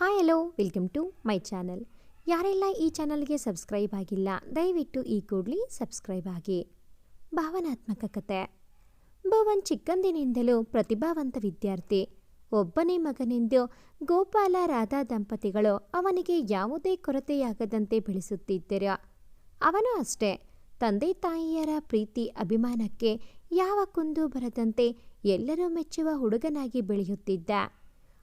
Hi hello welcome to my channel ಯಾರೆಲ್ಲ ಈ ಚಾನಲ್ಗೆ ಸಬ್ಸ್ಕ್ರೈಬ್ ಆಗಿಲ್ಲ, ದಯವಿಟ್ಟು ಈ ಕೂಡಲಿ ಸಬ್ಸ್ಕ್ರೈಬ್ ಆಗಿ. ಭಾವನಾತ್ಮಕ ಕತೆ. ಭುವನ್ ಚಿಕ್ಕಂದಿನಿಂದಲೂ ಪ್ರತಿಭಾವಂತ ವಿದ್ಯಾರ್ಥಿ. ಒಬ್ಬನೇ ಮಗನೆಂದು ಗೋಪಾಲ ರಾಧಾ ದಂಪತಿಗಳು ಅವನಿಗೆ ಯಾವುದೇ ಕೊರತೆಯಾಗದಂತೆ ಬೆಳೆಸುತ್ತಿದ್ದರು? ಅವನು ಅಷ್ಟೇ. ತಂದೆ ತಾಯಿಯರ ಪ್ರೀತಿ, ಅಭಿಮಾನಕ್ಕೆ ಯಾವ ಕುಂದು ಬರದಂತೆ ಎಲ್ಲರೂ ಮೆಚ್ಚುವ ಹುಡುಗನಾಗಿ ಬೆಳೆಯುತ್ತಿದ್ದ.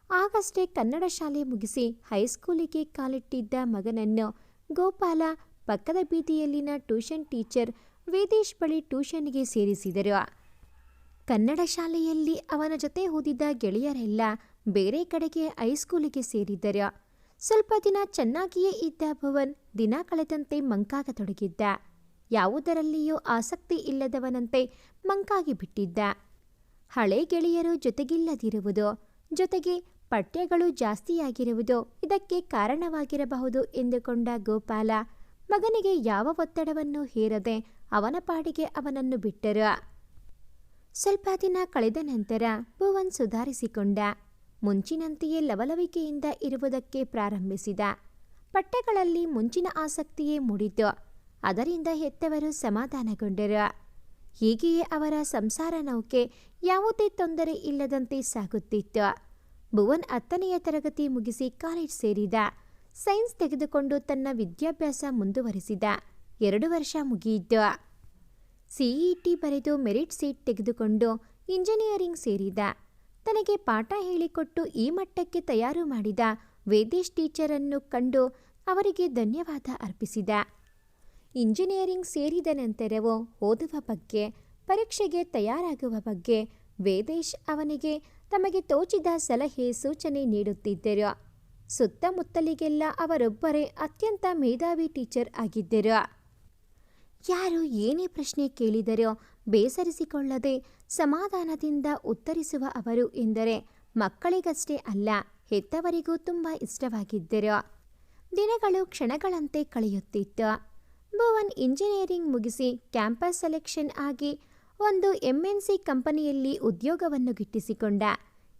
ಆಗಷ್ಟೇ ಕನ್ನಡ ಶಾಲೆ ಮುಗಿಸಿ ಹೈಸ್ಕೂಲಿಗೆ ಕಾಲಿಟ್ಟಿದ್ದ ಮಗನನ್ನು ಗೋಪಾಲ ಪಕ್ಕದ ಬೀದಿಯಲ್ಲಿನ ಟ್ಯೂಷನ್ ಟೀಚರ್ ವೇದೇಶ್ ಬಳಿ ಟ್ಯೂಷನ್ಗೆ ಸೇರಿಸಿದರು. ಕನ್ನಡ ಶಾಲೆಯಲ್ಲಿ ಅವನ ಜೊತೆ ಓದಿದ್ದ ಗೆಳೆಯರೆಲ್ಲ ಬೇರೆ ಕಡೆಗೆ ಹೈಸ್ಕೂಲಿಗೆ ಸೇರಿದ್ದರು ಸ್ವಲ್ಪ ದಿನ ಚೆನ್ನಾಗಿಯೇ ಇದ್ದ ಭವನ್ ದಿನ ಕಳೆದಂತೆ ಮಂಕಾಗತೊಡಗಿದ್ದ. ಯಾವುದರಲ್ಲಿಯೂ ಆಸಕ್ತಿ ಇಲ್ಲದವನಂತೆ ಮಂಕಾಗಿ ಬಿಟ್ಟಿದ್ದ ಹಳೆ ಗೆಳೆಯರು ಜೊತೆಗಿಲ್ಲದಿರುವುದು ಜೊತೆಗೆ ಪಠ್ಯಗಳು ಜಾಸ್ತಿಯಾಗಿರುವುದು ಇದಕ್ಕೆ ಕಾರಣವಾಗಿರಬಹುದು ಎಂದುಕೊಂಡ ಗೋಪಾಲ, ಮಗನಿಗೆ ಯಾವ ಒತ್ತಡವನ್ನು ಹೇರದೆ ಅವನ ಪಾಡಿಗೆ ಅವನನ್ನು ಬಿಟ್ಟರು. ಸ್ವಲ್ಪ ದಿನ ಕಳೆದ ನಂತರ ಭುವನ್ ಸುಧಾರಿಸಿಕೊಂಡ, ಮುಂಚಿನಂತೆಯೇ ಲವಲವಿಕೆಯಿಂದ ಇರುವುದಕ್ಕೆ ಪ್ರಾರಂಭಿಸಿದ. ಪಠ್ಯಗಳಲ್ಲಿ ಮುಂಚಿನ ಆಸಕ್ತಿಯೇ ಮೂಡಿತು, ಅದರಿಂದ ಹೆತ್ತವರು ಸಮಾಧಾನಗೊಂಡರು. ಹೀಗೆಯೇ ಅವರ ಸಂಸಾರ ನೌಕೆ ಯಾವುದೇ ತೊಂದರೆ ಇಲ್ಲದಂತೆ ಸಾಗುತ್ತಿತ್ತು. ಭುವನ್ ಹತ್ತನೆಯ ತರಗತಿ ಮುಗಿಸಿ ಕಾಲೇಜ್ ಸೇರಿದ. ಸೈನ್ಸ್ ತೆಗೆದುಕೊಂಡು ತನ್ನ ವಿದ್ಯಾಭ್ಯಾಸ ಮುಂದುವರಿಸಿದ. ಎರಡು ವರ್ಷ ಮುಗಿಯಿತು. ಸಿಇಟಿ ಬರೆದು ಮೆರಿಟ್ ಸೀಟ್ ತೆಗೆದುಕೊಂಡು ಇಂಜಿನಿಯರಿಂಗ್ ಸೇರಿದ. ತನಗೆ ಪಾಠ ಹೇಳಿಕೊಟ್ಟು ಈ ಮಟ್ಟಕ್ಕೆ ತಯಾರು ಮಾಡಿದ ವೇದೇಶ್ ಟೀಚರನ್ನು ಕಂಡು ಅವರಿಗೆ ಧನ್ಯವಾದ ಅರ್ಪಿಸಿದ. ಇಂಜಿನಿಯರಿಂಗ್ ಸೇರಿದ ನಂತರವೂ ಓದುವ ಬಗ್ಗೆ, ಪರೀಕ್ಷೆಗೆ ತಯಾರಾಗುವ ಬಗ್ಗೆ ವೇದೇಶ್ ಅವನಿಗೆ ತಮಗೆ ತೋಚಿದ ಸಲಹೆ ಸೂಚನೆ ನೀಡುತ್ತಿದ್ದರು. ಸುತ್ತಮುತ್ತಲಿಗೆಲ್ಲ ಅವರೊಬ್ಬರೇ ಅತ್ಯಂತ ಮೇಧಾವಿ ಟೀಚರ್ ಆಗಿದ್ದರು. ಯಾರು ಏನೇ ಪ್ರಶ್ನೆ ಕೇಳಿದರೋ ಬೇಸರಿಸಿಕೊಳ್ಳದೆ ಸಮಾಧಾನದಿಂದ ಉತ್ತರಿಸುವ ಅವರು ಎಂದರೆ ಮಕ್ಕಳಿಗಷ್ಟೇ ಅಲ್ಲ, ಹೆತ್ತವರಿಗೂ ತುಂಬ ಇಷ್ಟವಾಗಿದ್ದರು. ದಿನಗಳು ಕ್ಷಣಗಳಂತೆ ಕಳೆಯುತ್ತಿತ್ತು. ಭುವನ್ ಇಂಜಿನಿಯರಿಂಗ್ ಮುಗಿಸಿ ಕ್ಯಾಂಪಸ್ ಸೆಲೆಕ್ಷನ್ ಆಗಿ ಒಂದು ಎಂಎನ್ಸಿ ಕಂಪನಿಯಲ್ಲಿ ಉದ್ಯೋಗವನ್ನು ಗಿಟ್ಟಿಸಿಕೊಂಡ.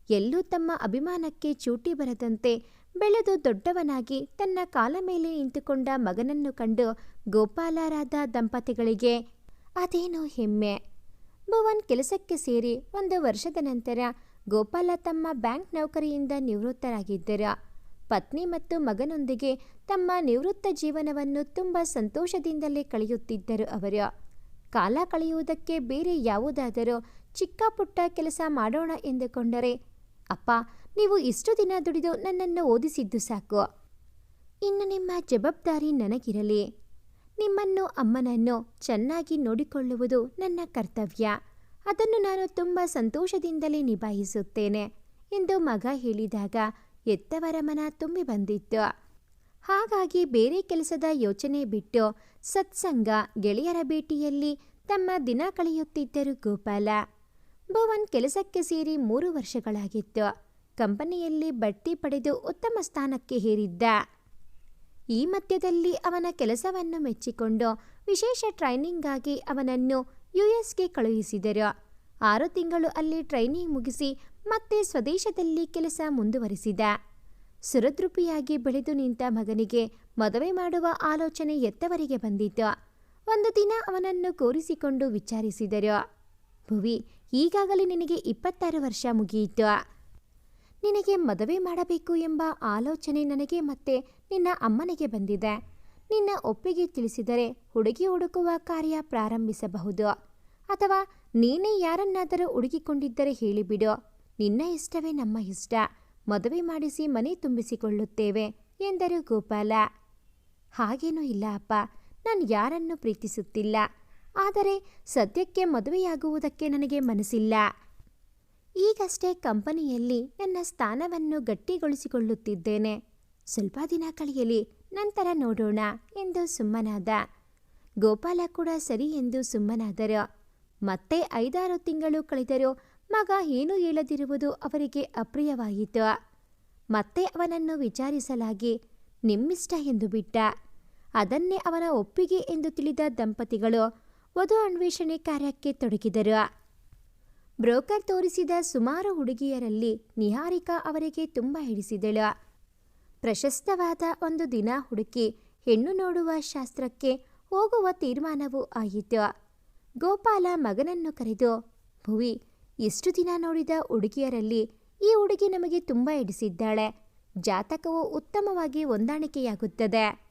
ಎಲ್ಲೂ ತಮ್ಮ ಅಭಿಮಾನಕ್ಕೆ ಚೂಟಿ ಬರದಂತೆ ಬೆಳೆದು ದೊಡ್ಡವನಾಗಿ ತನ್ನ ಕಾಲ ಮೇಲೆ ನಿಂತುಕೊಂಡ ಮಗನನ್ನು ಕಂಡು ಗೋಪಾಲರಾದ ದಂಪತಿಗಳಿಗೆ ಅದೇನೋ ಹೆಮ್ಮೆ. ಭುವನ್ ಕೆಲಸಕ್ಕೆ ಸೇರಿ ಒಂದು ವರ್ಷದ ನಂತರ ಗೋಪಾಲ ತಮ್ಮ ಬ್ಯಾಂಕ್ ನೌಕರಿಯಿಂದ ನಿವೃತ್ತರಾಗಿದ್ದರು. ಪತ್ನಿ ಮತ್ತು ಮಗನೊಂದಿಗೆ ತಮ್ಮ ನಿವೃತ್ತ ಜೀವನವನ್ನು ತುಂಬ ಸಂತೋಷದಿಂದಲೇ ಕಳೆಯುತ್ತಿದ್ದರು ಅವರು. ಕಾಲ ಕಳೆಯುವುದಕ್ಕೆ ಬೇರೆ ಯಾವುದಾದರೂ ಚಿಕ್ಕ ಪುಟ್ಟ ಕೆಲಸ ಮಾಡೋಣ ಎಂದುಕೊಂಡರೆ, ಅಪ್ಪ, ನೀವು ಇಷ್ಟು ದಿನ ದುಡಿದು ನನ್ನನ್ನು ಓದಿಸಿದ್ದು ಸಾಕು. ಇನ್ನು ನಿಮ್ಮ ಜವಾಬ್ದಾರಿ ನನಗಿರಲಿ. ನಿಮ್ಮನ್ನು, ಅಮ್ಮನನ್ನು ಚೆನ್ನಾಗಿ ನೋಡಿಕೊಳ್ಳುವುದು ನನ್ನ ಕರ್ತವ್ಯ. ಅದನ್ನು ನಾನು ತುಂಬ ಸಂತೋಷದಿಂದಲೇ ನಿಭಾಯಿಸುತ್ತೇನೆ ಎಂದು ಮಗ ಹೇಳಿದಾಗ ಎತ್ತವರ ಮನ ತುಂಬಿ ಬಂದಿತ್ತು. ಹಾಗಾಗಿ ಬೇರೆ ಕೆಲಸದ ಯೋಚನೆ ಬಿಟ್ಟು ಸತ್ಸಂಗ ಗೆಳೆಯರ ಭೇಟಿಯಲ್ಲಿ ತಮ್ಮ ದಿನ ಕಳೆಯುತ್ತಿದ್ದರು ಗೋಪಾಲ. ಭುವನ್ ಕೆಲಸಕ್ಕೆ ಸೇರಿ ಮೂರು ವರ್ಷಗಳಾಗಿತ್ತು. ಕಂಪನಿಯಲ್ಲಿ ಬಡ್ತಿ ಪಡೆದು ಉತ್ತಮ ಸ್ಥಾನಕ್ಕೆ ಹೇರಿದ್ದ ಈ ಮಧ್ಯದಲ್ಲಿ ಅವನ ಕೆಲಸವನ್ನು ಮೆಚ್ಚಿಕೊಂಡು ವಿಶೇಷ ಟ್ರೈನಿಂಗಾಗಿ ಅವನನ್ನು ಯುಎಸ್ಗೆ ಕಳುಹಿಸಿದರು. ಆರು ತಿಂಗಳು ಅಲ್ಲಿ ಟ್ರೈನಿಂಗ್ ಮುಗಿಸಿ ಮತ್ತೆ ಸ್ವದೇಶದಲ್ಲಿ ಕೆಲಸ ಮುಂದುವರಿಸಿದ. ಸುರದೃಪಿಯಾಗಿ ಬೆಳೆದು ನಿಂತ ಮಗನಿಗೆ ಮದುವೆ ಮಾಡುವ ಆಲೋಚನೆ ಎತ್ತವರಿಗೆ ಬಂದಿತ್ತು. ಒಂದು ದಿನ ಅವನನ್ನು ಕೋರಿಸಿಕೊಂಡು ವಿಚಾರಿಸಿದರು. ಭುವಿ, ಈಗಾಗಲೇ ನಿನಗೆ ಇಪ್ಪತ್ತಾರು ವರ್ಷ ಮುಗಿಯಿತು. ನಿನಗೆ ಮದುವೆ ಮಾಡಬೇಕು ಎಂಬ ಆಲೋಚನೆ ನನಗೆ ಮತ್ತೆ ನಿನ್ನ ಅಮ್ಮನಿಗೆ ಬಂದಿದೆ. ನಿನ್ನ ಒಪ್ಪಿಗೆ ತಿಳಿಸಿದರೆ ಹುಡುಗಿ ಹುಡುಕುವ ಕಾರ್ಯ ಪ್ರಾರಂಭಿಸಬಹುದು. ಅಥವಾ ನೀನೇ ಯಾರನ್ನಾದರೂ ಹುಡುಕಿಕೊಂಡಿದ್ದರೆ ಹೇಳಿಬಿಡು. ನಿನ್ನ ಇಷ್ಟವೇ ನಮ್ಮ ಇಷ್ಟ. ಮದುವೆ ಮಾಡಿಸಿ ಮನೆ ತುಂಬಿಸಿಕೊಳ್ಳುತ್ತೇವೆ ಎಂದರು ಗೋಪಾಲ. ಹಾಗೇನೂ ಇಲ್ಲ ಅಪ್ಪ, ನಾನು ಯಾರನ್ನು ಪ್ರೀತಿಸುತ್ತಿಲ್ಲ. ಆದರೆ ಸದ್ಯಕ್ಕೆ ಮದುವೆಯಾಗುವುದಕ್ಕೆ ನನಗೆ ಮನಸ್ಸಿಲ್ಲ. ಈಗಷ್ಟೇ ಕಂಪನಿಯಲ್ಲಿ ನನ್ನ ಸ್ಥಾನವನ್ನು ಗಟ್ಟಿಗೊಳಿಸಿಕೊಳ್ಳುತ್ತಿದ್ದೇನೆ. ಸ್ವಲ್ಪ ದಿನ ಕಳೆಯಲಿ, ನಂತರ ನೋಡೋಣ ಎಂದು ಸುಮ್ಮನಾದ. ಗೋಪಾಲ ಕೂಡ ಸರಿ ಎಂದು ಸುಮ್ಮನಾದರು. ಮತ್ತೆ ಐದಾರು ತಿಂಗಳು ಕಳೆದರೂ ಮಗ ಏನು ಹೇಳದಿರುವುದು ಅವರಿಗೆ ಅಪ್ರಿಯವಾಯಿತು. ಮತ್ತೆ ಅವನನ್ನು ವಿಚಾರಿಸಲಾಗಿ, ನಿಮ್ಮಿಷ್ಟ ಎಂದು ಬಿಟ್ಟ. ಅದನ್ನೇ ಅವನ ಒಪ್ಪಿಗೆ ಎಂದು ತಿಳಿದ ದಂಪತಿಗಳು ವಧು ಅನ್ವೇಷಣೆ ಕಾರ್ಯಕ್ಕೆ ತೊಡಗಿದರು. ಬ್ರೋಕರ್ ತೋರಿಸಿದ ಸುಮಾರು ಹುಡುಗಿಯರಲ್ಲಿ ನಿಹಾರಿಕಾ ಅವರಿಗೆ ತುಂಬ ಹಿಡಿಸಿದಳು. ಪ್ರಶಸ್ತವಾದ ಒಂದು ದಿನ ಹುಡುಕಿ ಹೆಣ್ಣು ನೋಡುವ ಶಾಸ್ತ್ರಕ್ಕೆ ಹೋಗುವ ತೀರ್ಮಾನವೂ ಆಯಿತು. ಗೋಪಾಲ ಮಗನನ್ನು ಕರೆದು, ಭುವಿ ಎಷ್ಟು ದಿನ ನೋಡಿದ ಹುಡುಗಿಯರಲ್ಲಿ ಈ ಹುಡುಗಿ ನಮಗೆ ತುಂಬ ಹಿಡಿಸಿದ್ದಾಳೆ. ಜಾತಕವು ಉತ್ತಮವಾಗಿ ಹೊಂದಾಣಿಕೆಯಾಗುತ್ತದೆ.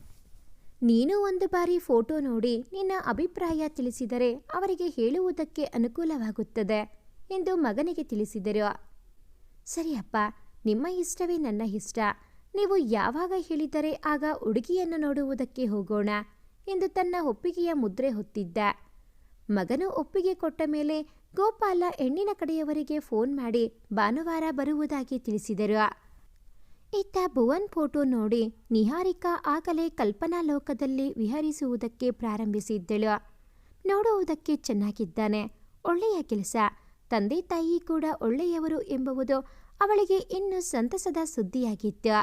ನೀನು ಒಂದು ಬಾರಿ ಫೋಟೋ ನೋಡಿ ನಿನ್ನ ಅಭಿಪ್ರಾಯ ತಿಳಿಸಿದರೆ ಅವರಿಗೆ ಹೇಳುವುದಕ್ಕೆ ಅನುಕೂಲವಾಗುತ್ತದೆ ಎಂದು ಮಗನಿಗೆ ತಿಳಿಸಿದರು. ಸರಿಯಪ್ಪ ನಿಮ್ಮ ಇಷ್ಟವೇ ನನ್ನ ಇಷ್ಟ. ನೀವು ಯಾವಾಗ ಹೇಳಿದರೆ ಆಗ ಹುಡುಗಿಯನ್ನು ನೋಡುವುದಕ್ಕೆ ಹೋಗೋಣ ಎಂದು ತನ್ನ ಒಪ್ಪಿಗೆಯ ಮುದ್ರೆ ಹೊತ್ತಿದ್ದ. ಮಗನು ಒಪ್ಪಿಗೆ ಕೊಟ್ಟ ಮೇಲೆ ಗೋಪಾಲ ಹೆಣ್ಣಿನ ಕಡೆಯವರಿಗೆ ಫೋನ್ ಮಾಡಿ ಭಾನುವಾರ ಬರುವುದಾಗಿ ತಿಳಿಸಿದರು. ಇತ್ತ ಭುವನ್ ಫೋಟೋ ನೋಡಿ ನಿಹಾರಿಕಾ ಆಗಲೇ ಕಲ್ಪನಾ ಲೋಕದಲ್ಲಿ ವಿಹರಿಸುವುದಕ್ಕೆ ಪ್ರಾರಂಭಿಸಿದ್ದಳು. ನೋಡುವುದಕ್ಕೆ ಚೆನ್ನಾಗಿದ್ದಾನೆ, ಒಳ್ಳೆಯ ಕೆಲಸ. ತಂದೆ ತಾಯಿ ಕೂಡ ಒಳ್ಳೆಯವರು ಎಂಬುವುದು ಅವಳಿಗೆ ಇನ್ನೂ ಸಂತಸದ ಸುದ್ದಿಯಾಗಿತ್ತು.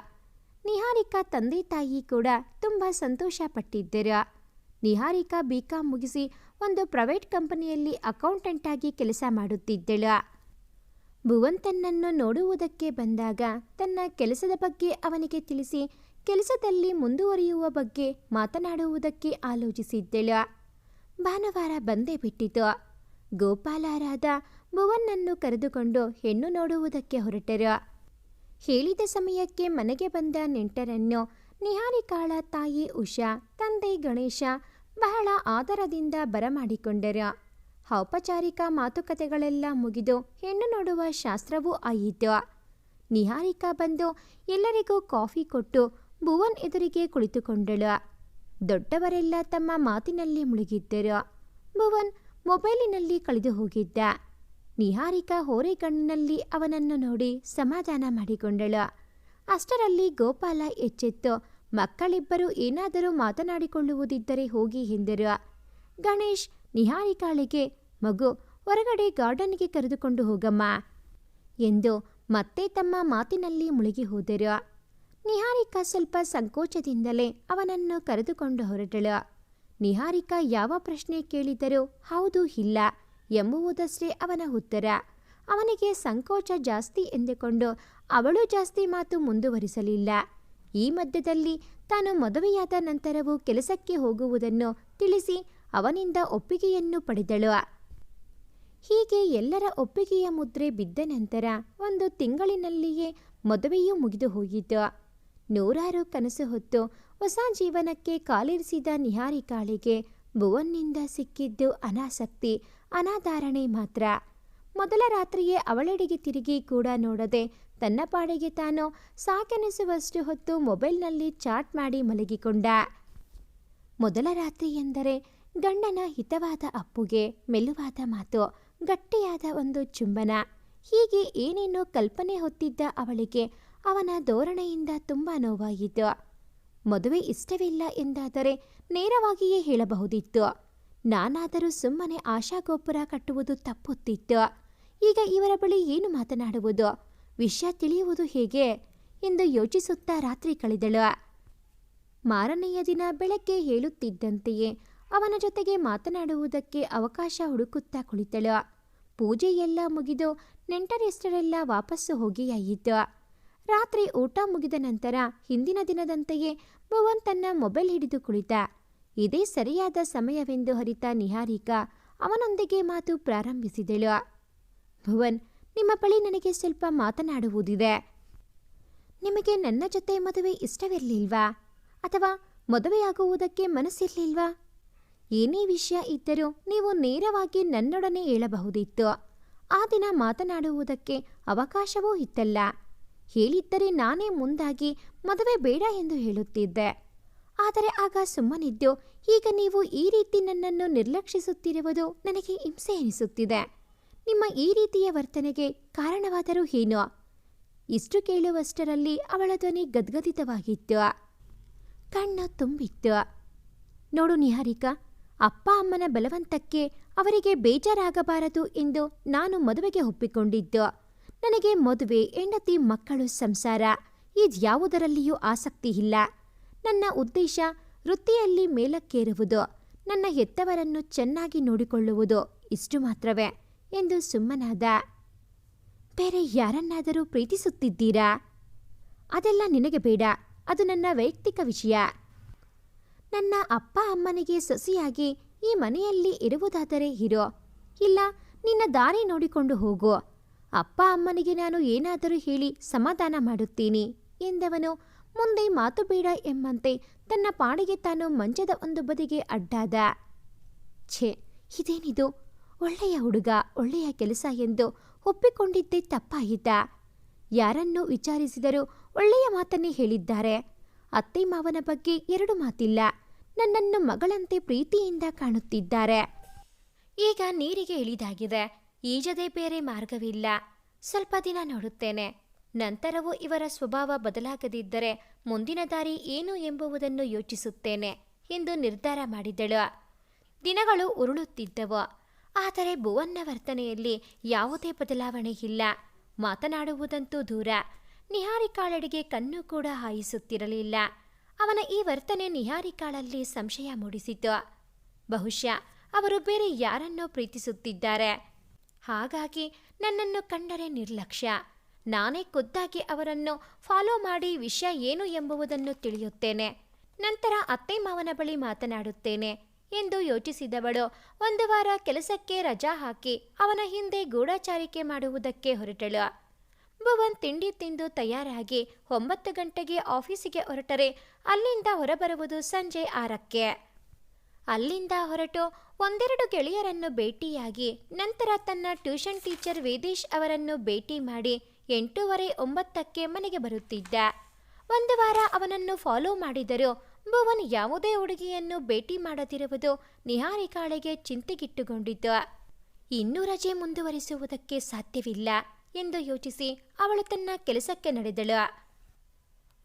ನಿಹಾರಿಕಾ ತಂದೆ ತಾಯಿ ಕೂಡ ತುಂಬ ಸಂತೋಷ ನಿಹಾರಿಕಾ ಬಿಕಾಂ ಮುಗಿಸಿ ಒಂದು ಪ್ರೈವೇಟ್ ಕಂಪನಿಯಲ್ಲಿ ಅಕೌಂಟೆಂಟ್ ಆಗಿ ಕೆಲಸ ಮಾಡುತ್ತಿದ್ದಳು. ಭುವನ್ ತನ್ನನ್ನು ನೋಡುವುದಕ್ಕೆ ಬಂದಾಗ ತನ್ನ ಕೆಲಸದ ಬಗ್ಗೆ ಅವನಿಗೆ ತಿಳಿಸಿ ಕೆಲಸದಲ್ಲಿ ಮುಂದುವರಿಯುವ ಬಗ್ಗೆ ಮಾತನಾಡುವುದಕ್ಕೆ ಆಲೋಚಿಸಿದ್ದಳು. ಭಾನುವಾರ ಬಂದೇ ಬಿಟ್ಟಿತು. ಗೋಪಾಲರಾದ ಭುವನ್ನನ್ನು ಕರೆದುಕೊಂಡು ಹೆಣ್ಣು ನೋಡುವುದಕ್ಕೆ ಹೊರಟರು. ಹೇಳಿದ ಸಮಯಕ್ಕೆ ಮನೆಗೆ ಬಂದ ನೆಂಟರನ್ನು ನಿಹಾರಿಕಾಳ ತಾಯಿ ಉಷಾ, ತಂದೆ ಗಣೇಶ ಬಹಳ ಆದರದಿಂದ ಬರಮಾಡಿಕೊಂಡರ. ಔಪಚಾರಿಕ ಮಾತುಕತೆಗಳೆಲ್ಲ ಮುಗಿದು ಹೆಣ್ಣು ನೋಡುವ ಶಾಸ್ತ್ರವೂ ಆಯಿತು. ನಿಹಾರಿಕಾ ಬಂದು ಎಲ್ಲರಿಗೂ ಕಾಫಿ ಕೊಟ್ಟು ಭುವನ್ ಎದುರಿಗೆ ಕುಳಿತುಕೊಂಡಳು. ದೊಡ್ಡವರೆಲ್ಲ ತಮ್ಮ ಮಾತಿನಲ್ಲಿ ಮುಳುಗಿದ್ದರು. ಭುವನ್ ಮೊಬೈಲಿನಲ್ಲಿ ಕಳೆದು ಹೋಗಿದ್ದ. ನಿಹಾರಿಕಾ ಹೋರೆಗಣ್ಣಿನಲ್ಲಿ ಅವನನ್ನು ನೋಡಿ ಸಮಾಧಾನ ಮಾಡಿಕೊಂಡಳು. ಅಷ್ಟರಲ್ಲಿ ಗೋಪಾಲ ಎಚ್ಚೆತ್ತು ಮಕ್ಕಳಿಬ್ಬರು ಏನಾದರೂ ಮಾತನಾಡಿಕೊಳ್ಳುವುದಿದ್ದರೆ ಹೋಗಿ ಎಂದರು ಗಣೇಶ್ ನಿಹಾರಿಕಾಳಿಗೆ ಮಗು, ಹೊರಗಡೆ ಗಾರ್ಡನ್ಗೆ ಕರೆದುಕೊಂಡು ಹೋಗಮ್ಮ ಎಂದು ಮತ್ತೆ ತಮ್ಮ ಮಾತಿನಲ್ಲಿ ಮುಳುಗಿ ಹೋದರು ನಿಹಾರಿಕಾ ಸ್ವಲ್ಪ ಸಂಕೋಚದಿಂದಲೇ ಅವನನ್ನು ಕರೆದುಕೊಂಡು ಹೊರಟಳು. ನಿಹಾರಿಕಾ ಯಾವ ಪ್ರಶ್ನೆ ಕೇಳಿದರೂ ಹೌದು, ಇಲ್ಲ ಎಂಬುವುದಷ್ಟೇ ಅವನ ಉತ್ತರ. ಅವನಿಗೆ ಸಂಕೋಚ ಜಾಸ್ತಿ ಎಂದುಕೊಂಡು ಅವಳು ಜಾಸ್ತಿ ಮಾತು ಮುಂದುವರಿಸಲಿಲ್ಲ. ಈ ಮಧ್ಯದಲ್ಲಿ ತಾನು ಮದುವೆಯಾದ ನಂತರವೂ ಕೆಲಸಕ್ಕೆ ಹೋಗುವುದನ್ನು ತಿಳಿಸಿ ಅವನಿಂದ ಒಪ್ಪಿಗೆಯನ್ನು ಪಡೆದಳು. ಹೀಗೆ ಎಲ್ಲರ ಒಪ್ಪಿಗೆಯ ಮುದ್ರೆ ಬಿದ್ದ ನಂತರ ಒಂದು ತಿಂಗಳಿನಲ್ಲಿಯೇ ಮದುವೆಯೂ ಮುಗಿದು ಹೋಯಿತು. ನೂರಾರು ಕನಸು ಹೊತ್ತು ಹೊಸ ಜೀವನಕ್ಕೆ ಕಾಲಿರಿಸಿದ ನಿಹಾರಿಕಾಳಿಗೆ ಭುವನ್ನಿಂದ ಸಿಕ್ಕಿದ್ದು ಅನಾಸಕ್ತಿ, ಅನಾಧಾರಣೆ ಮಾತ್ರ. ಮೊದಲ ರಾತ್ರಿಯೇ ಅವಳೆಡೆಗೆ ತಿರುಗಿ ಕೂಡ ನೋಡದೆ ತನ್ನ ಪಾಡಿಗೆ ತಾನು ಸಾಕೆನಿಸುವಷ್ಟು ಹೊತ್ತು ಮೊಬೈಲ್ನಲ್ಲಿ ಚಾಟ್ ಮಾಡಿ ಮಲಗಿಕೊಂಡ. ಮೊದಲ ರಾತ್ರಿ ಎಂದರೆ ಗಂಡನ ಹಿತವಾದ ಅಪ್ಪುಗೆ ಮೆಲುವಾದ ಮಾತು, ಗಟ್ಟಿಯಾದ ಒಂದು ಚುಂಬನ. ಹೀಗೆ ಏನೇನೋ ಕಲ್ಪನೆ ಹೊತ್ತಿದ್ದ ಅವಳಿಗೆ ಅವನ ಧೋರಣೆಯಿಂದ ತುಂಬ ನೋವಾಯಿತು ಮದುವೆ ಇಷ್ಟವಿಲ್ಲ ಎಂದಾದರೆ ನೇರವಾಗಿಯೇ ಹೇಳಬಹುದಿತ್ತು. ನಾನಾದರೂ ಸುಮ್ಮನೆ ಆಶಾಗೋಪುರ ಕಟ್ಟುವುದು ತಪ್ಪುತ್ತಿತ್ತು. ಈಗ ಇವರ ಬಳಿ ಏನು ಮಾತನಾಡುವುದು? ವಿಷಯ ತಿಳಿಯುವುದು ಹೇಗೆ? ಎಂದು ಯೋಚಿಸುತ್ತಾ ರಾತ್ರಿ ಕಳೆದಳು. ಮಾರನೆಯ ದಿನ ಬೆಳಗ್ಗೆ ಹೇಳುತ್ತಿದ್ದಂತೆಯೇ ಅವನ ಜೊತೆಗೆ ಮಾತನಾಡುವುದಕ್ಕೆ ಅವಕಾಶ ಹುಡುಕುತ್ತಾ ಕುಳಿತಳು. ಪೂಜೆ ಎಲ್ಲ ಮುಗಿದು ನೆಂಟರೆಷ್ಟರೆಲ್ಲ ವಾಪಸ್ಸು ಹೋಗಿಯಾಯಿತು. ರಾತ್ರಿ ಊಟ ಮುಗಿದ ನಂತರ ಹಿಂದಿನ ದಿನದಂತೆಯೇ ಭುವನ್ ತನ್ನ ಮೊಬೈಲ್ ಹಿಡಿದು ಕುಳಿತ. ಇದೇ ಸರಿಯಾದ ಸಮಯವೆಂದು ಹರಿತ ನಿಹಾರಿಕಾ ಅವನೊಂದಿಗೆ ಮಾತು ಪ್ರಾರಂಭಿಸಿದಳು. ಭುವನ್, ನಿಮ್ಮ ಬಳಿ ನನಗೆ ಸ್ವಲ್ಪ ಮಾತನಾಡುವುದಿದೆ. ನಿಮಗೆ ನನ್ನ ಜೊತೆ ಮದುವೆ ಇಷ್ಟವಿರಲಿಲ್ವಾ? ಅಥವಾ ಮದುವೆಯಾಗುವುದಕ್ಕೆ ಮನಸ್ಸಿರಲಿಲ್ವಾ? ಏನೇ ವಿಷಯ ಇದ್ದರೂ ನೀವು ನೇರವಾಗಿ ನನ್ನೊಡನೆ ಹೇಳಬಹುದಿತ್ತು. ಆ ದಿನ ಮಾತನಾಡುವುದಕ್ಕೆ ಅವಕಾಶವೂ ಇತ್ತಲ್ಲ. ಹೇಳಿದ್ದರೆ ನಾನೇ ಮುಂದಾಗಿ ಮದುವೆ ಬೇಡ ಎಂದು ಹೇಳುತ್ತಿದ್ದೆ. ಆದರೆ ಆಗ ಸುಮ್ಮನಿದ್ದು, ಈಗ ನೀವು ಈ ರೀತಿ ನನ್ನನ್ನು ನಿರ್ಲಕ್ಷಿಸುತ್ತಿರುವುದು ನನಗೆ ಹಿಂಸೆ ಎನಿಸುತ್ತಿದೆ. ನಿಮ್ಮ ಈ ರೀತಿಯ ವರ್ತನೆಗೆ ಕಾರಣವಾದರೂ ಏನು? ಇಷ್ಟು ಕೇಳುವಷ್ಟರಲ್ಲಿ ಅವಳ ಧ್ವನಿ ಗದ್ಗದಿತವಾಗಿತ್ತು. ಕಣ್ಣು ತುಂಬಿತ್ತು. ನೋಡು ನಿಹಾರಿಕಾ, ಅಪ್ಪ ಅಮ್ಮನ ಬಲವಂತಕ್ಕೆ ಅವರಿಗೆ ಬೇಜಾರಾಗಬಾರದು ಎಂದು ನಾನು ಮದುವೆಗೆ ಒಪ್ಪಿಕೊಂಡಿದ್ದು. ನನಗೆ ಮದುವೆ, ಹೆಂಡತಿ, ಮಕ್ಕಳು, ಸಂಸಾರ ಇದ್ಯಾವುದರಲ್ಲಿಯೂ ಆಸಕ್ತಿ ಇಲ್ಲ. ನನ್ನ ಉದ್ದೇಶ ವೃತ್ತಿಯಲ್ಲಿ ಮೇಲಕ್ಕೇರುವುದು, ನನ್ನ ಹೆತ್ತವರನ್ನು ಚೆನ್ನಾಗಿ ನೋಡಿಕೊಳ್ಳುವುದು, ಇಷ್ಟು ಮಾತ್ರವೇ. ಎಂದು ಸುಮ್ಮನಾದ. ಬೇರೆ ಯಾರನ್ನಾದರೂ ಪ್ರೀತಿಸುತ್ತಿದ್ದೀರಾ? ಅದೆಲ್ಲ ನಿನಗೆ ಬೇಡ. ಅದು ನನ್ನ ವೈಯಕ್ತಿಕ ವಿಷಯ. ನನ್ನ ಅಪ್ಪ ಅಮ್ಮನಿಗೆ ಸೊಸೆಯಾಗಿ ಈ ಮನೆಯಲ್ಲಿ ಇರುವುದಾದರೆ ಇರೋ. ಇಲ್ಲ, ನಿನ್ನ ದಾರಿ ನೋಡಿಕೊಂಡು ಹೋಗು. ಅಪ್ಪ ಅಮ್ಮನಿಗೆ ನಾನು ಏನಾದರೂ ಹೇಳಿ ಸಮಾಧಾನ ಮಾಡುತ್ತೀನಿ ಎಂದವನು, ಮುಂದೆ ಮಾತು ಬೇಡ ಎಂಬಂತೆ ತನ್ನ ಪಾಡಿಗೆ ತಾನು ಮಂಚದ ಒಂದು ಬದಿಗೆ ಅಡ್ಡಾದ. ಛೇ, ಇದೇನಿದು? ಒಳ್ಳೆಯ ಹುಡುಗ, ಒಳ್ಳೆಯ ಕೆಲಸ ಎಂದು ಒಪ್ಪಿಕೊಂಡಿದ್ದೇ ತಪ್ಪಾಗಿದ್ದ ಯಾರನ್ನು ವಿಚಾರಿಸಿದರೂ ಒಳ್ಳೆಯ ಮಾತನ್ನೇ ಹೇಳಿದ್ದಾರೆ. ಅತ್ತೆ ಮಾವನ ಬಗ್ಗೆ ಎರಡು ಮಾತಿಲ್ಲ. ನನ್ನನ್ನು ಮಗಳಂತೆ ಪ್ರೀತಿಯಿಂದ ಕಾಣುತ್ತಿದ್ದಾರೆ. ಈಗ ನೀರಿಗೆ ಇಳಿದಾಗಿದೆ. ಈಜದೆ ಬೇರೆ ಮಾರ್ಗವಿಲ್ಲ. ಸ್ವಲ್ಪ ದಿನ ನೋಡುತ್ತೇನೆ. ನಂತರವೂ ಇವರ ಸ್ವಭಾವ ಬದಲಾಗದಿದ್ದರೆ ಮುಂದಿನ ದಾರಿ ಏನು ಎಂಬುವುದನ್ನು ಯೋಚಿಸುತ್ತೇನೆ ಎಂದು ನಿರ್ಧಾರ ಮಾಡಿದಳು. ದಿನಗಳು ಉರುಳುತ್ತಿದ್ದವು. ಆದರೆ ಭುವನ್ನ ವರ್ತನೆಯಲ್ಲಿ ಯಾವುದೇ ಬದಲಾವಣೆ ಇಲ್ಲ. ಮಾತನಾಡುವುದಂತೂ ದೂರ. ನಿಹಾರಿಕಾಳಡಿಗೆ ಕಣ್ಣು ಕೂಡ ಹಾಯಿಸುತ್ತಿರಲಿಲ್ಲ. ಅವನ ಈ ವರ್ತನೆ ನಿಹಾರಿಕಾಳಲ್ಲಿ ಸಂಶಯ ಮೂಡಿಸಿತು. ಬಹುಶಃ ಅವರು ಬೇರೆ ಯಾರನ್ನೋ ಪ್ರೀತಿಸುತ್ತಿದ್ದಾರೆ. ಹಾಗಾಗಿ ನನ್ನನ್ನು ಕಂಡರೆ ನಿರ್ಲಕ್ಷ್ಯ. ನಾನೇ ಖುದ್ದಾಗಿ ಅವರನ್ನು ಫಾಲೋ ಮಾಡಿ ವಿಷಯ ಏನು ಎಂಬುದನ್ನು ತಿಳಿಯುತ್ತೇನೆ. ನಂತರ ಅತ್ತೆ ಮಾವನ ಬಳಿ ಮಾತನಾಡುತ್ತೇನೆ. ಎಂದು ಯೋಚಿಸಿದವಳು. ಒಂದು ವಾರ ಕೆಲಸಕ್ಕೆ ರಜಾ ಹಾಕಿ ಅವನ ಹಿಂದೆ ಗೂಢಚಾರಿಕೆ ಮಾಡುವುದಕ್ಕೆ ಹೊರಟಳು. ಭುವನ್ ತಿಂಡಿ ತಿಂದು ತಯಾರಾಗಿ ಒಂಬತ್ತು ಗಂಟೆಗೆ ಆಫೀಸಿಗೆ ಹೊರಟರೆ, ಅಲ್ಲಿಂದ ಹೊರಬರುವುದು ಸಂಜೆ ಆರಕ್ಕೆ. ಅಲ್ಲಿಂದ ಹೊರಟು ಒಂದೆರಡು ಗೆಳೆಯರನ್ನು ಭೇಟಿಯಾಗಿ, ನಂತರ ತನ್ನ ಟ್ಯೂಷನ್ ಟೀಚರ್ ವೇದೇಶ್ ಅವರನ್ನು ಭೇಟಿ ಮಾಡಿ ಎಂಟೂವರೆ ಒಂಬತ್ತಕ್ಕೆ ಮನೆಗೆ ಬರುತ್ತಿದ್ದ. ಒಂದು ವಾರ ಅವನನ್ನು ಫಾಲೋ ಮಾಡಿದರೂ ಭುವನ್ ಯಾವುದೇ ಹುಡುಗಿಯನ್ನು ಭೇಟಿ ಮಾಡದಿರುವುದು ನಿಹಾರಿಕಾಳಿಗೆ ಚಿಂತೆಗಿಟ್ಟುಕೊಂಡಿದ್ದ. ಇನ್ನೂ ರಜೆ ಮುಂದುವರಿಸುವುದಕ್ಕೆ ಸಾಧ್ಯವಿಲ್ಲ ಎಂದು ಯೋಚಿಸಿ ಅವಳು ತನ್ನ ಕೆಲಸಕ್ಕೆ ನಡೆದಳು.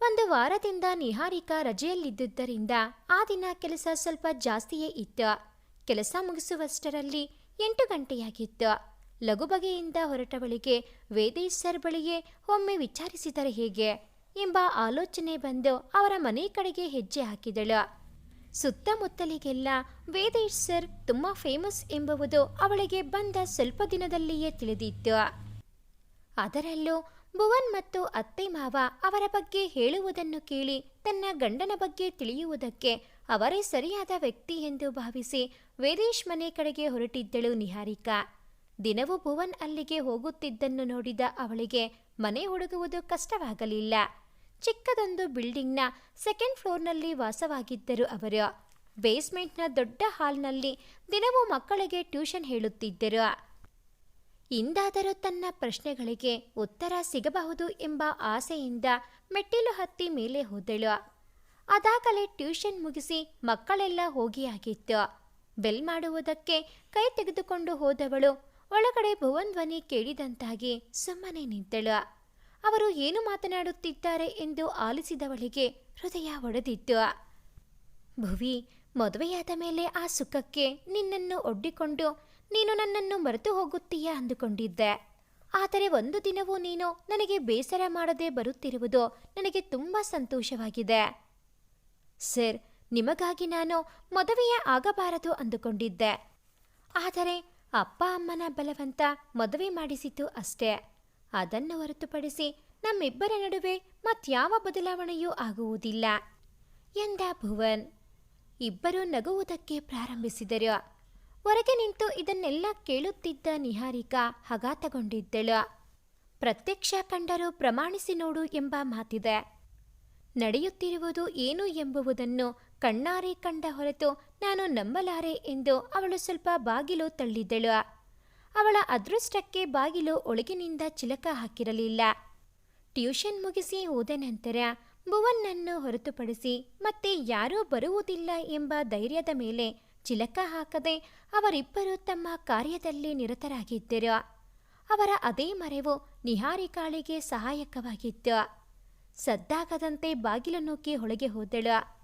ಒಂದು ವಾರದಿಂದ ನಿಹಾರಿಕಾ ರಜೆಯಲ್ಲಿದ್ದುದರಿಂದ ಆ ದಿನ ಕೆಲಸ ಸ್ವಲ್ಪ ಜಾಸ್ತಿಯೇ ಇತ್ತು. ಕೆಲಸ ಮುಗಿಸುವಷ್ಟರಲ್ಲಿ ಎಂಟು ಗಂಟೆಯಾಗಿತ್ತು. ಲಘು ಬಗೆಯಿಂದ ಹೊರಟವಳಿಗೆ ವೇದೇಶ್ ಸರ್ ಬಳಿಗೆ ಒಮ್ಮೆ ವಿಚಾರಿಸಿದರೆ ಹೇಗೆ? ಎಂಬ ಆಲೋಚನೆ ಬಂದು ಅವರ ಮನೆ ಕಡೆಗೆ ಹೆಜ್ಜೆ ಹಾಕಿದಳು. ಸುತ್ತಮುತ್ತಲಿಗೆಲ್ಲ ವೇದೇಶ್ ಸರ್ ತುಂಬ ಫೇಮಸ್ ಎಂಬುವುದು ಅವಳಿಗೆ ಬಂದ ಸ್ವಲ್ಪ ದಿನದಲ್ಲಿಯೇ ತಿಳಿದಿತ್ತು. ಅದರಲ್ಲೂ ಭುವನ್ ಮತ್ತು ಅತ್ತೆ ಮಾವ ಅವರ ಬಗ್ಗೆ ಹೇಳುವುದನ್ನು ಕೇಳಿ ತನ್ನ ಗಂಡನ ಬಗ್ಗೆ ತಿಳಿಯುವುದಕ್ಕೆ ಅವರೇ ಸರಿಯಾದ ವ್ಯಕ್ತಿ ಎಂದು ಭಾವಿಸಿ ವೇದೇಶ್ ಮನೆ ಕಡೆಗೆ ಹೊರಟಿದ್ದಳು ನಿಹಾರಿಕಾ. ದಿನವೂ ಭುವನ್ ಅಲ್ಲಿಗೆ ಹೋಗುತ್ತಿದ್ದನ್ನು ನೋಡಿದ ಅವಳಿಗೆ ಮನೆ ಹುಡುಗುವುದು ಕಷ್ಟವಾಗಲಿಲ್ಲ. ಚಿಕ್ಕದೊಂದು ಬಿಲ್ಡಿಂಗ್ನ ಸೆಕೆಂಡ್ ಫ್ಲೋರ್ನಲ್ಲಿ ವಾಸವಾಗಿದ್ದರು ಅವರು. ಬೇಸ್ಮೆಂಟ್ನ ದೊಡ್ಡ ಹಾಲ್ನಲ್ಲಿ ದಿನವೂ ಮಕ್ಕಳಿಗೆ ಟ್ಯೂಷನ್ ಹೇಳುತ್ತಿದ್ದರು. ಇಂದಾದರೂ ತನ್ನ ಪ್ರಶ್ನೆಗಳಿಗೆ ಉತ್ತರ ಸಿಗಬಹುದು ಎಂಬ ಆಸೆಯಿಂದ ಮೆಟ್ಟಿಲು ಹತ್ತಿ ಮೇಲೆ ಹೋದಳು. ಅದಾಗಲೇ ಟ್ಯೂಷನ್ ಮುಗಿಸಿ ಮಕ್ಕಳೆಲ್ಲ ಹೋಗಿಯಾಗಿತ್ತು. ಬೆಲ್ ಮಾಡುವುದಕ್ಕೆ ಕೈ ತೆಗೆದುಕೊಂಡು ಹೋದವಳು ಒಳಗಡೆ ಭುವನ್ ಧ್ವನಿ ಕೇಳಿದಂತಾಗಿ ಸುಮ್ಮನೆ ನಿಂತಳು. ಅವರು ಏನು ಮಾತನಾಡುತ್ತಿದ್ದಾರೆ ಎಂದು ಆಲಿಸಿದವಳಿಗೆ ಹೃದಯ ಒಡೆದಿತ್ತು. ಭುವಿ, ಮದುವೆಯಾದ ಮೇಲೆ ಆ ಸುಖಕ್ಕೆ ನಿನ್ನನ್ನು ಒಡ್ಡಿಕೊಂಡು ನೀನು ನನ್ನನ್ನು ಮರೆತು ಹೋಗುತ್ತೀಯಾ ಅಂದುಕೊಂಡಿದ್ದೆ. ಆದರೆ ಒಂದು ದಿನವೂ ನೀನು ನನಗೆ ಬೇಸರ ಮಾಡದೆ ಬರುತ್ತಿರುವುದು ನನಗೆ ತುಂಬ ಸಂತೋಷವಾಗಿದೆ. ಸರ್, ನಿಮಗಾಗಿ ನಾನು ಮದುವೆಯೇ ಆಗಬಾರದು ಅಂದುಕೊಂಡಿದ್ದೆ. ಆದರೆ ಅಪ್ಪ ಅಮ್ಮನ ಬಲವಂತ ಮದುವೆ ಮಾಡಿಸಿತು ಅಷ್ಟೇ. ಅದನ್ನು ಹೊರತುಪಡಿಸಿ ನಮ್ಮಿಬ್ಬರ ನಡುವೆ ಮತ್ಯಾವ ಬದಲಾವಣೆಯೂ ಆಗುವುದಿಲ್ಲ. ಎಂದ ಭುವನ್. ಇಬ್ಬರೂ ನಗುವುದಕ್ಕೆ ಪ್ರಾರಂಭಿಸಿದರು. ಹೊರಗೆ ನಿಂತು ಇದನ್ನೆಲ್ಲ ಕೇಳುತ್ತಿದ್ದ ನಿಹಾರಿಕಾ ಹಗಾತಗೊಂಡಿದ್ದಳು. ಪ್ರತ್ಯಕ್ಷ ಕಂಡರೂ ಪ್ರಮಾಣಿಸಿ ನೋಡು ಎಂಬ ಮಾತಿದೆ. ನಡೆಯುತ್ತಿರುವುದು ಏನು ಎಂಬುವುದನ್ನು ಕಣ್ಣಾರೆ ಕಂಡ ಹೊರತು ನಾನು ನಂಬಲಾರೆ ಎಂದು ಅವಳು ಸ್ವಲ್ಪ ಬಾಗಿಲು ತಳ್ಳಿದ್ದಳು. ಅವಳ ಅದೃಷ್ಟಕ್ಕೆ ಬಾಗಿಲು ಒಳಗಿನಿಂದ ಚಿಲಕ ಹಾಕಿರಲಿಲ್ಲ. ಟ್ಯೂಷನ್ ಮುಗಿಸಿ ಹೋದ ನಂತರ ಭುವನ್ನನ್ನು ಹೊರತುಪಡಿಸಿ ಮತ್ತೆ ಯಾರೂ ಬರುವುದಿಲ್ಲ ಎಂಬ ಧೈರ್ಯದ ಮೇಲೆ ಚಿಲಕ ಹಾಕದೆ ಅವರಿಬ್ಬರು ತಮ್ಮ ಕಾರ್ಯದಲ್ಲಿ ನಿರತರಾಗಿದ್ದರು. ಅವರ ಅದೇ ಮರೆವು ನಿಹಾರಿಕಾಳಿಗೆ ಸಹಾಯಕವಾಗಿತ್ತು. ಸದ್ದಾಗದಂತೆ ಬಾಗಿಲು ನುಗ್ಗಿ ಒಳಗೆ ಹೋದಳು.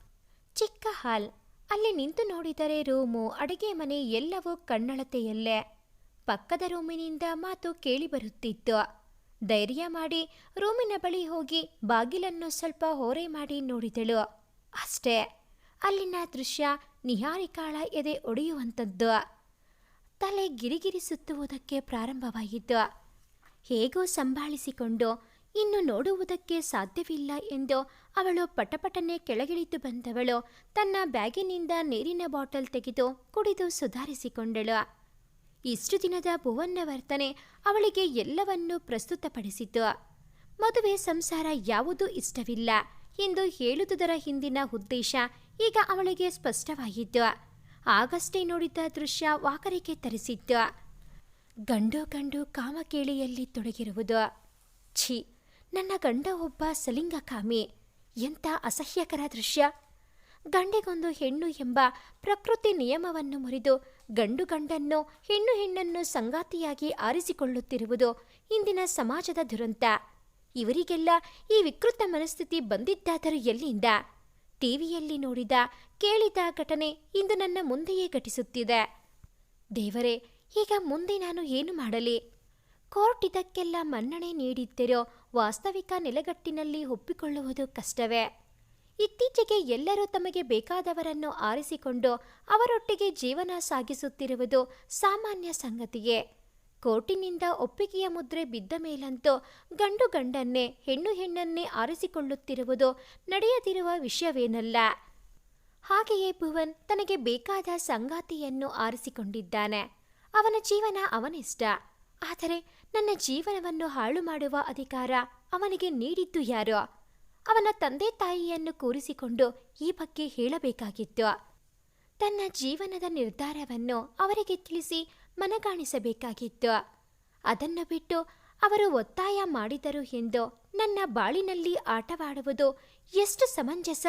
ಚಿಕ್ಕ ಹಾಲ್. ಅಲ್ಲಿ ನಿಂತು ನೋಡಿದರೆ ರೂಮು, ಅಡಿಗೆ ಮನೆ ಎಲ್ಲವೂ ಕಣ್ಣಳತೆಯಲ್ಲೇ. ಪಕ್ಕದ ರೂಮಿನಿಂದ ಮಾತು ಕೇಳಿಬರುತ್ತಿತ್ತು ಧೈರ್ಯ ಮಾಡಿ ರೂಮಿನ ಬಳಿ ಹೋಗಿ ಬಾಗಿಲನ್ನು ಸ್ವಲ್ಪ ಹೋರೆ ಮಾಡಿ ನೋಡಿದಳು. ಅಷ್ಟೇ. ಅಲ್ಲಿನ ದೃಶ್ಯ ನಿಹಾರಿಕಾಳ ಎದೆ ಒಡೆಯುವಂಥದ್ದು. ತಲೆ ಗಿರಿಗಿರಿ ಸುತ್ತುವುದಕ್ಕೆ ಪ್ರಾರಂಭವಾಯಿತು ಹೇಗೋ ಸಂಭಾಳಿಸಿಕೊಂಡು ಇನ್ನು ನೋಡುವುದಕ್ಕೆ ಸಾಧ್ಯವಿಲ್ಲ ಎಂದು ಅವಳು ಪಟಪಟನೆ ಕೆಳಗಿಳಿದು ಬಂದವಳು. ತನ್ನ ಬ್ಯಾಗಿನಿಂದ ನೀರಿನ ಬಾಟಲ್ ತೆಗೆದು ಕುಡಿದು ಸುಧಾರಿಸಿಕೊಂಡಳು. ಇಷ್ಟು ದಿನದ ಭುವನ್ನ ವರ್ತನೆ ಅವಳಿಗೆ ಎಲ್ಲವನ್ನೂ ಪ್ರಸ್ತುತಪಡಿಸಿತು. ಮದುವೆ ಸಂಸಾರ ಯಾವುದೂ ಇಷ್ಟವಿಲ್ಲ ಎಂದು ಹೇಳುವುದರ ಹಿಂದಿನ ಉದ್ದೇಶ ಈಗ ಅವಳಿಗೆ ಸ್ಪಷ್ಟವಾಗಿದ್ದು ಆಗಷ್ಟೇ ನೋಡಿದ ದೃಶ್ಯ ವಾಕರಿಕೆ ತರಿಸಿತ್ತು. ಗಂಡು ಗಂಡು ಕಾಮಕೇಳಿಯಲ್ಲಿ ತೊಡಗಿರುವುದು. ಛೀ ನನ್ನ ಗಂಡ ಒಬ್ಬ ಸಲಿಂಗಕಾಮಿ ಎಂಥ ಅಸಹ್ಯಕರ ದೃಶ್ಯ. ಗಂಡಿಗೊಂದು ಹೆಣ್ಣು ಎಂಬ ಪ್ರಕೃತಿ ನಿಯಮವನ್ನು ಮುರಿದು ಗಂಡು ಗಂಡನ್ನು, ಹೆಣ್ಣು ಹೆಣ್ಣನ್ನು ಸಂಗಾತಿಯಾಗಿ ಆರಿಸಿಕೊಳ್ಳುತ್ತಿರುವುದು ಇಂದಿನ ಸಮಾಜದ ದುರಂತ. ಇವರಿಗೆಲ್ಲ ಈ ವಿಕೃತ ಮನಸ್ಥಿತಿ ಬಂದಿದ್ದಾದರೂ ಎಲ್ಲಿಂದ? ಟಿವಿಯಲ್ಲಿ ನೋಡಿದ, ಕೇಳಿದ ಘಟನೆ ಇಂದು ನನ್ನ ಮುಂದೆಯೇ ಘಟಿಸುತ್ತಿದೆ. ದೇವರೇ, ಈಗ ಮುಂದೆ ನಾನು ಏನು ಮಾಡಲಿ? ಕೋರ್ಟ್ ಇದಕ್ಕೆಲ್ಲ ಮನ್ನಣೆ ನೀಡಿದ್ದರೂ ವಾಸ್ತವಿಕ ನೆಲೆಗಟ್ಟಿನಲ್ಲಿ ಒಪ್ಪಿಕೊಳ್ಳುವುದು ಕಷ್ಟವೇ. ಇತ್ತೀಚೆಗೆ ಎಲ್ಲರೂ ತಮಗೆ ಬೇಕಾದವರನ್ನು ಆರಿಸಿಕೊಂಡು ಅವರೊಟ್ಟಿಗೆ ಜೀವನ ಸಾಗಿಸುತ್ತಿರುವುದು ಸಾಮಾನ್ಯ ಸಂಗತಿಯೇ. ಕೋರ್ಟಿನಿಂದ ಒಪ್ಪಿಗೆಯ ಮುದ್ರೆ ಬಿದ್ದ ಮೇಲಂತೂ ಗಂಡು ಗಂಡನ್ನೇ, ಹೆಣ್ಣು ಹೆಣ್ಣನ್ನೇ ಆರಿಸಿಕೊಳ್ಳುತ್ತಿರುವುದು ನಡೆಯದಿರುವ ವಿಷಯವೇನಲ್ಲ. ಹಾಗೆಯೇ ಭುವನ್ ತನಗೆ ಬೇಕಾದ ಸಂಗಾತಿಯನ್ನು ಆರಿಸಿಕೊಂಡಿದ್ದಾನೆ. ಅವನ ಜೀವನ ಅವನಿಷ್ಟ. ಆದರೆ ನನ್ನ ಜೀವನವನ್ನು ಹಾಳು ಮಾಡುವ ಅಧಿಕಾರ ಅವನಿಗೆ ನೀಡಿದ್ದು ಯಾರೋ? ಅವನ ತಂದೆ ತಾಯಿಯನ್ನು ಕೂರಿಸಿಕೊಂಡು ಈ ಬಗ್ಗೆ ಹೇಳಬೇಕಾಗಿತ್ತು. ತನ್ನ ಜೀವನದ ನಿರ್ಧಾರವನ್ನು ಅವರಿಗೆ ತಿಳಿಸಿ ಮನಗಾಣಿಸಬೇಕಾಗಿತ್ತು. ಅದನ್ನು ಬಿಟ್ಟು ಅವರು ಒತ್ತಾಯ ಮಾಡಿದರು ಎಂದು ನನ್ನ ಬಾಳಿನಲ್ಲಿ ಆಟವಾಡುವುದು ಎಷ್ಟು ಸಮಂಜಸ?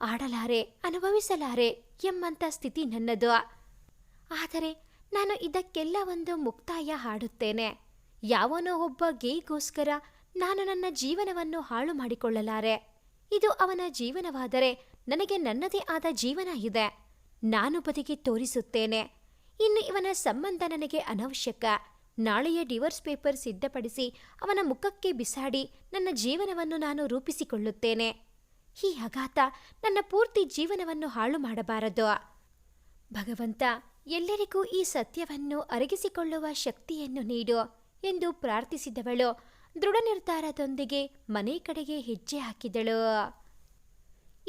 ಆಡಲಾರೆ, ಅನುಭವಿಸಲಾರೆ ಎಂಬಂಥ ಸ್ಥಿತಿ ನನ್ನದು. ಆದರೆ ನಾನು ಇದಕ್ಕೆಲ್ಲ ಒಂದು ಮುಕ್ತಾಯ ಹಾಡುತ್ತೇನೆ. ಯಾವನೋ ಒಬ್ಬ ಗೇಗೋಸ್ಕರ ನಾನು ನನ್ನ ಜೀವನವನ್ನು ಹಾಳು ಮಾಡಿಕೊಳ್ಳಲಾರೆ. ಇದು ಅವನ ಜೀವನವಾದರೆ ನನಗೆ ನನ್ನದೇ ಆದ ಜೀವನ ಇದೆ. ನಾನು ಬದಿಗೆ ತೋರಿಸುತ್ತೇನೆ. ಇನ್ನು ಇವನ ಸಂಬಂಧ ನನಗೆ ಅನವಶ್ಯಕ. ನಾಳೆಯ ಡಿವರ್ಸ್ ಪೇಪರ್ ಸಿದ್ಧಪಡಿಸಿ ಅವನ ಮುಖಕ್ಕೆ ಬಿಸಾಡಿ ನನ್ನ ಜೀವನವನ್ನು ನಾನು ರೂಪಿಸಿಕೊಳ್ಳುತ್ತೇನೆ. ಈ ಅಘಾತ ನನ್ನ ಪೂರ್ತಿ ಜೀವನವನ್ನು ಹಾಳು ಮಾಡಬಾರದು. ಭಗವಂತ, ಎಲ್ಲರಿಗೂ ಈ ಸತ್ಯವನ್ನು ಅರಗಿಸಿಕೊಳ್ಳುವ ಶಕ್ತಿಯನ್ನು ನೀಡು. ಎಂದು ಪ್ರಾರ್ಥಿಸಿದವಳು. ದೃಢ ನಿರ್ಧಾರದೊಂದಿಗೆ ಮನೆ ಕಡೆಗೆ ಹೆಜ್ಜೆ ಹಾಕಿದಳು.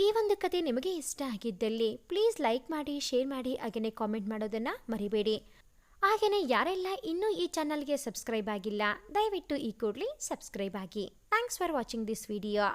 ಈ ಒಂದು ಕತೆ ನಿಮಗೆ ಇಷ್ಟ ಆಗಿದ್ದಲ್ಲಿ ಪ್ಲೀಸ್ ಲೈಕ್ ಮಾಡಿ, ಶೇರ್ ಮಾಡಿ ಹಾಗೇನೆ ಕಾಮೆಂಟ್ ಮಾಡೋದನ್ನು ಮರಿಬೇಡಿ. ಹಾಗೆಯೇ ಯಾರೆಲ್ಲ ಇನ್ನೂ ಈ ಚಾನಲ್ಗೆ ಸಬ್ಸ್ಕ್ರೈಬ್ ಆಗಿಲ್ಲ, ದಯವಿಟ್ಟು ಈ ಕೂಡಲೇ ಸಬ್ಸ್ಕ್ರೈಬ್ ಆಗಿ. Thanks for watching this video.